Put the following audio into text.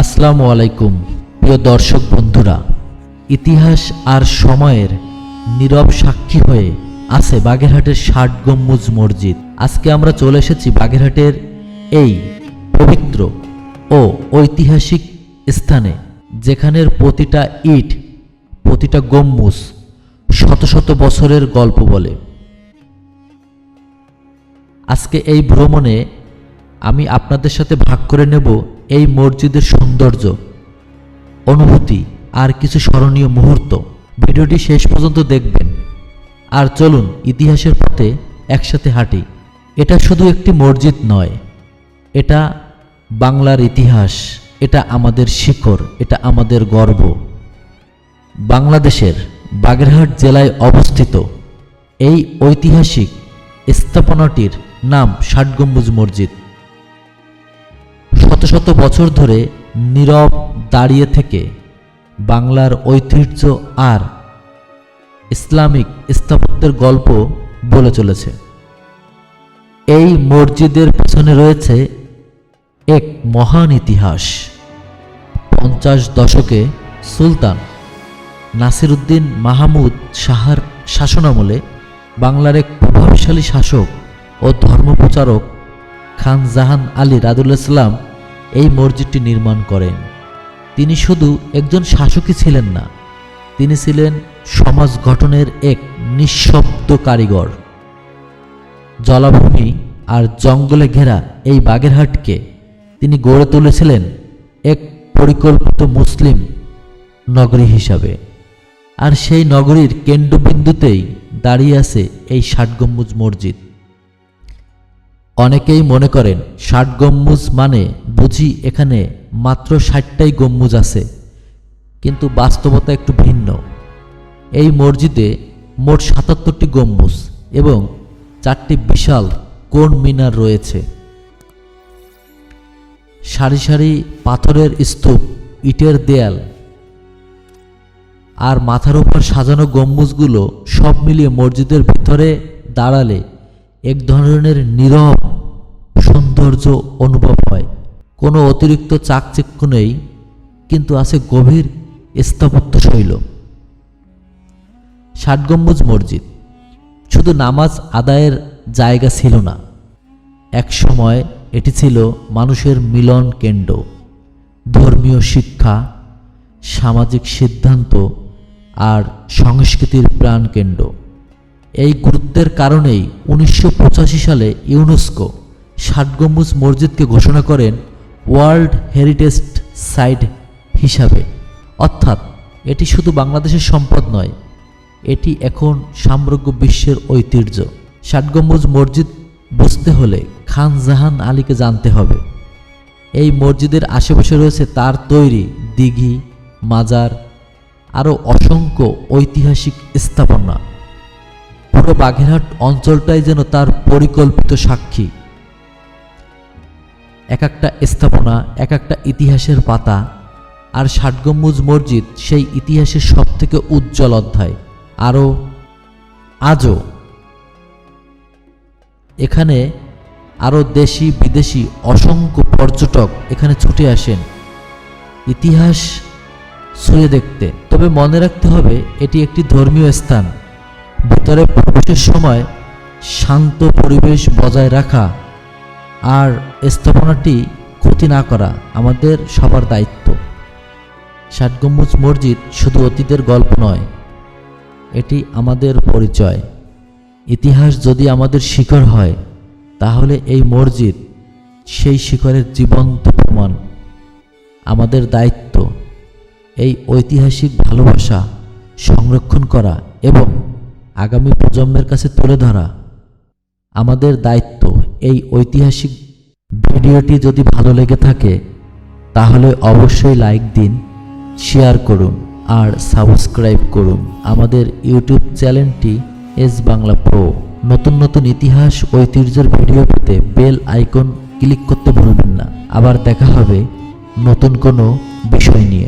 আসসালামু আলাইকুম, প্রিয় দর্শক বন্ধুরা। ইতিহাস আর সময়ের নীরব সাক্ষী হয়ে আছে বাগেরহাটের ষাট গম্বুজ মসজিদ। আজকে আমরা চলে এসেছি বাগেরহাটের এই পবিত্র ও ঐতিহাসিক স্থানে, যেখানের প্রতিটা ইট, প্রতিটা গম্বুজ শত শত বছরের গল্প বলে। আজকে এই ভ্রমণে আমি আপনাদের সাথে ভাগ করে নেব এই মসজিদের সৌন্দর্য, অনুভূতি আর কিছু স্মরণীয় মুহূর্ত। ভিডিওটি শেষ পর্যন্ত দেখবেন। আর চলুন ইতিহাসের পথে একসাথে হাঁটি। এটা শুধু একটি মসজিদ নয়, এটা বাংলার ইতিহাস, এটা আমাদের শিকড় এটা আমাদের গর্ব। বাংলাদেশের বাগেরহাট জেলায় অবস্থিত এই ঐতিহাসিক স্থাপনাটির নাম ষাট গম্বুজ মসজিদ। শত শত বছর ধরে নীরব দাঁড়িয়ে থেকে বাংলার ঐতিহ্য আর ইসলামিক স্থাপত্যের গল্প বলে চলেছে। এই মসজিদের পেছনে রয়েছে এক মহান ইতিহাস। পঞ্চাশ দশকে সুলতান নাসিরুদ্দিন মাহমুদ শাহার শাসনামলে বাংলার এক প্রভাবশালী শাসক ও ধর্মপ্রচারক খান জাহান আলী রাদুল-ইসলাম এই মসজিদটি নির্মাণ করেন। তিনি শুধু একজন শাসকই ছিলেন না, তিনি ছিলেন সমাজ গঠনের এক নিঃশব্দ কারিগর। জলাভূমি আর জঙ্গলে ঘেরা এই বাগেরহাটকে তিনি গড়ে তুলেছিলেন এক পরিকল্পিত মুসলিম নগরী হিসাবে। আর সেই নগরীর কেন্দ্রবিন্দুতেই দাঁড়িয়ে আছে এই ষাট গম্বুজ মসজিদ। অনেকেই মনে করেন ষাট গম্বুজ মানে বুঝি এখানে মাত্র ষাটটাই গম্বুজ আছে, কিন্তু বাস্তবতা একটু ভিন্ন। এই মসজিদে মোট সাতাত্তরটি গম্বুজ এবং চারটি বিশাল কোণ মিনার রয়েছে। সারি সারি পাথরের স্তূপ, ইটের দেয়াল আর মাথার উপর সাজানো গম্বুজগুলো সব মিলিয়ে মসজিদের ভিতরে দাঁড়ালে এক ধরনের নীরব সৌন্দর্য অনুভব হয়। কোনো অতিরিক্ত চাকচিক্য নেই, কিন্তু আছে গভীর স্থাপত্য শৈল। ষাট গম্বুজ মসজিদ। শুধু নামাজ আদায়ের জায়গা ছিল না। এক সময় এটি ছিল মানুষের মিলন কেন্দ্র। ধর্মীয় শিক্ষা, সামাজিক সিদ্ধান্ত আর সংস্কৃতির প্রাণকেন্দ্র। এই গুরুত্বের কারণেই উনিশশো পঁচাশি সালে ইউনেস্কো ষাট গম্বুজ মসজিদকে ঘোষণা করেন ওয়ার্ল্ড হেরিটেজ সাইট হিসাবে। অর্থাৎ এটি শুধু বাংলাদেশের সম্পদ নয়, এটি এখন সাম্রাজ্য বিশ্বের ঐতিহ্য। ষাট গম্বুজ মসজিদ বুঝতে হলে খান জাহান আলীকে জানতে হবে। এই মসজিদের আশেপাশে রয়েছে তার তৈরি দিঘি, মাজার আরও অসংখ্য ঐতিহাসিক স্থাপনা। পুরো বাঘেরহাট অঞ্চলটাই যেন তার পরিকল্পিত সাক্ষী। এক একটা স্থাপনা, এক একটা ইতিহাসের পাতা আর ষাটগম্বুজ মসজিদ সেই ইতিহাসের সবথেকে উজ্জ্বল অধ্যায়। আরও আজও। এখানে আরও দেশি বিদেশি অসংখ্য পর্যটক এখানে ছুটে আসেন। ইতিহাস ছুঁয়ে দেখতে। তবে মনে রাখতে হবে, এটি একটি ধর্মীয় স্থান। ভিতরে প্রবেশের সময় শান্ত পরিবেশ বজায় রাখা আর স্থাপনাটি ক্ষতি না করা আমাদের সবার দায়িত্ব। ষাট গম্বুজ মসজিদ শুধু অতীতের গল্প নয়, এটি আমাদের পরিচয়। ইতিহাস যদি আমাদের শিকড় হয়, তাহলে এই মসজিদ সেই শিখরের জীবন্ত প্রমাণ, আমাদের দায়িত্ব। এই ঐতিহাসিক ভালোবাসা সংরক্ষণ করা এবং আগামী প্রজন্মের কাছে তুলে ধরা। আমাদের দায়িত্ব এই ঐতিহাসিক ভিডিওটি যদি ভালো লেগে থাকে, তাহলে অবশ্যই লাইক দিন, শেয়ার করুন আর সাবস্ক্রাইব করুন আমাদের ইউটিউব চ্যানেলটি এস বাংলা প্রো। নতুন নতুন ইতিহাস, ঐতিহ্যের ভিডিও পেতে বেল আইকন ক্লিক করতে ভুলবেন না। আবার দেখা হবে নতুন কোনো বিষয় নিয়ে।